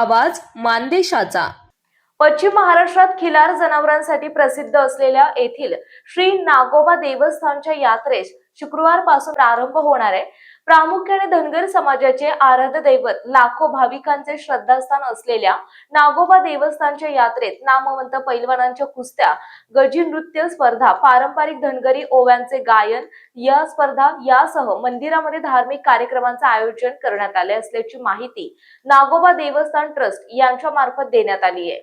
आवाज मानदेशाचा. पश्चिम महाराष्ट्रात खिलार जनावरांसाठी प्रसिद्ध असलेल्या येथील श्री नागोबा देवस्थानच्या यात्रेस शुक्रवारपासून प्रारंभ होणार आहे. प्रामुख्याने धनगर समाजाचे आराध्य दैवत लाखो भाविकांचे श्रद्धास्थान असलेल्या नागोबा देवस्थानच्या यात्रेत नामवंत पैलवानांच्या कुस्त्या गजी नृत्य स्पर्धा पारंपरिक धनगरी ओव्यांचे गायन या स्पर्धा यासह मंदिरामध्ये धार्मिक कार्यक्रमांचे आयोजन करण्यात आले असल्याची माहिती नागोबा देवस्थान ट्रस्ट यांच्या मार्फत देण्यात आली आहे.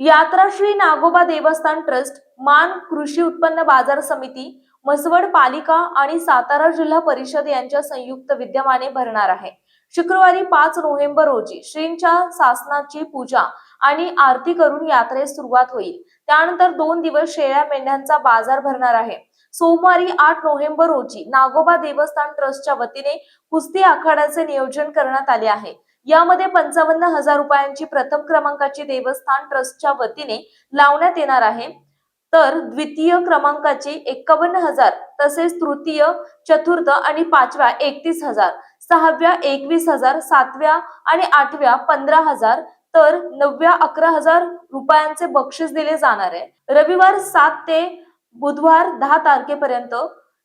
यात्रा श्री नागोबा देवस्थान ट्रस्ट मान कृषी उत्पन्न बाजार समिती मसवड पालिका आणि सातारा जिल्हा परिषद यांच्या संयुक्त विद्यमाने भरणार आहे. शुक्रवारी पाच नोव्हेंबर रोजी श्रींच्या शासनाची पूजा आणि आरती करून यात्रेस सुरुवात होईल. त्यानंतर दोन दिवस शेळ्या मेंढ्यांचा बाजार भरणार आहे. सोमवारी आठ नोव्हेंबर रोजी नागोबा देवस्थान ट्रस्टच्या वतीने कुस्ती आखाड्याचे नियोजन करण्यात आले आहे. यामध्ये पंचावन्न हजार रुपयांची प्रथम क्रमांकाची देवस्थान ट्रस्टच्या वतीने लावण्यात येणार आहे. तर द्वितीय क्रमांकाची एक्कावन्न हजार तसेच तृतीय चतुर्थ आणि पाचव्या एकतीस हजार सहाव्या एकवीस हजार सातव्या आणि आठव्या पंधरा हजार तर नवव्या अकरा हजार रुपयांचे बक्षीस दिले जाणार आहे. रविवार सात ते बुधवार दहा तारखेपर्यंत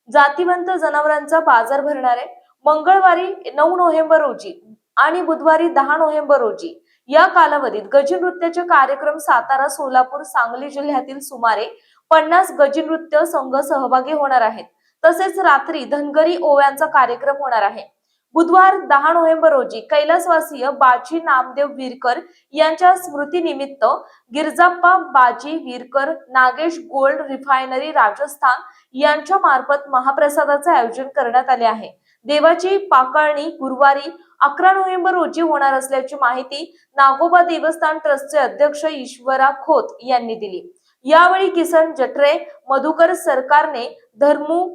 जातीवंत जनावरांचा बाजार भरणार आहे. मंगळवारी नऊ नोव्हेंबर रोजी आणि बुधवारी दहा नोव्हेंबर रोजी या कालावधीत गजी नृत्याचे कार्यक्रम सातारा सोलापूर सांगली जिल्ह्यातील सुमारे पन्नास गजी नृत्य संघ सहभागी होणार आहेत. तसेच रात्री धनगरी ओव्यांचा कार्यक्रम होणार आहे. बुधवार दहा नोव्हेंबर रोजी कैलासवासीय बाजी नामदेव विरकर यांच्या स्मृतीनिमित्त गिरजाप्पा बाजी विरकर नागेश गोल्ड रिफायनरी राजस्थान यांच्या मार्फत महाप्रसादाचे आयोजन करण्यात आले आहे. देवाची पाकाळणी गुरुवारी अकरा नोव्हेंबर रोजी होणार असल्याची माहिती नागोबा देवस्थान ट्रस्टचे अध्यक्ष ईश्वरा खोत यांनी दिली. यावेळी किसन जठरे मधुकर सरकारने धर्मू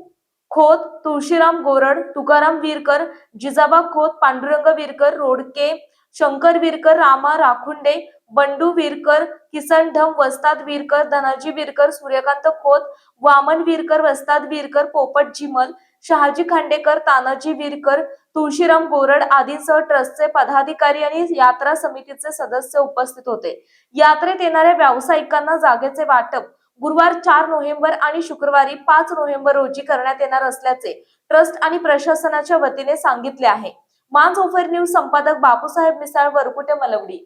खोत तुळशीराम गोरड तुकाराम विरकर जिजाबा खोत पांडुरंग विरकर रोडके शंकर विरकर रामा राखुंडे बंडू विरकर किसन ढम वस्ताद विरकर धनाजी विरकर सूर्यकांत खोत वामन विरकर वस्ताद विरकर पोपट झिमल शहाजी खांडेकर तानाजी विरकर तुळशीराम गोरड आदींसह ट्रस्टचे पदाधिकारी आणि यात्रा समितीचे सदस्य उपस्थित होते. यात्रेत येणाऱ्या व्यावसायिकांना जागेचे वाटप गुरुवार चार नोव्हेंबर आणि शुक्रवारी पाच नोव्हेंबर रोजी करण्यात येणार असल्याचे ट्रस्ट आणि प्रशासनाच्या वतीने सांगितले आहे. मांज ओफर न्यूज संपादक बापूसाहेब मिसाळ वरकुटे मलवडी.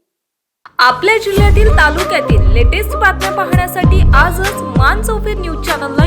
आपल्या जिल्ह्यातील तालुक्यातील लेटेस्ट बातम्या पाहण्यासाठी आजच मानसोफेर न्यूज चॅनलला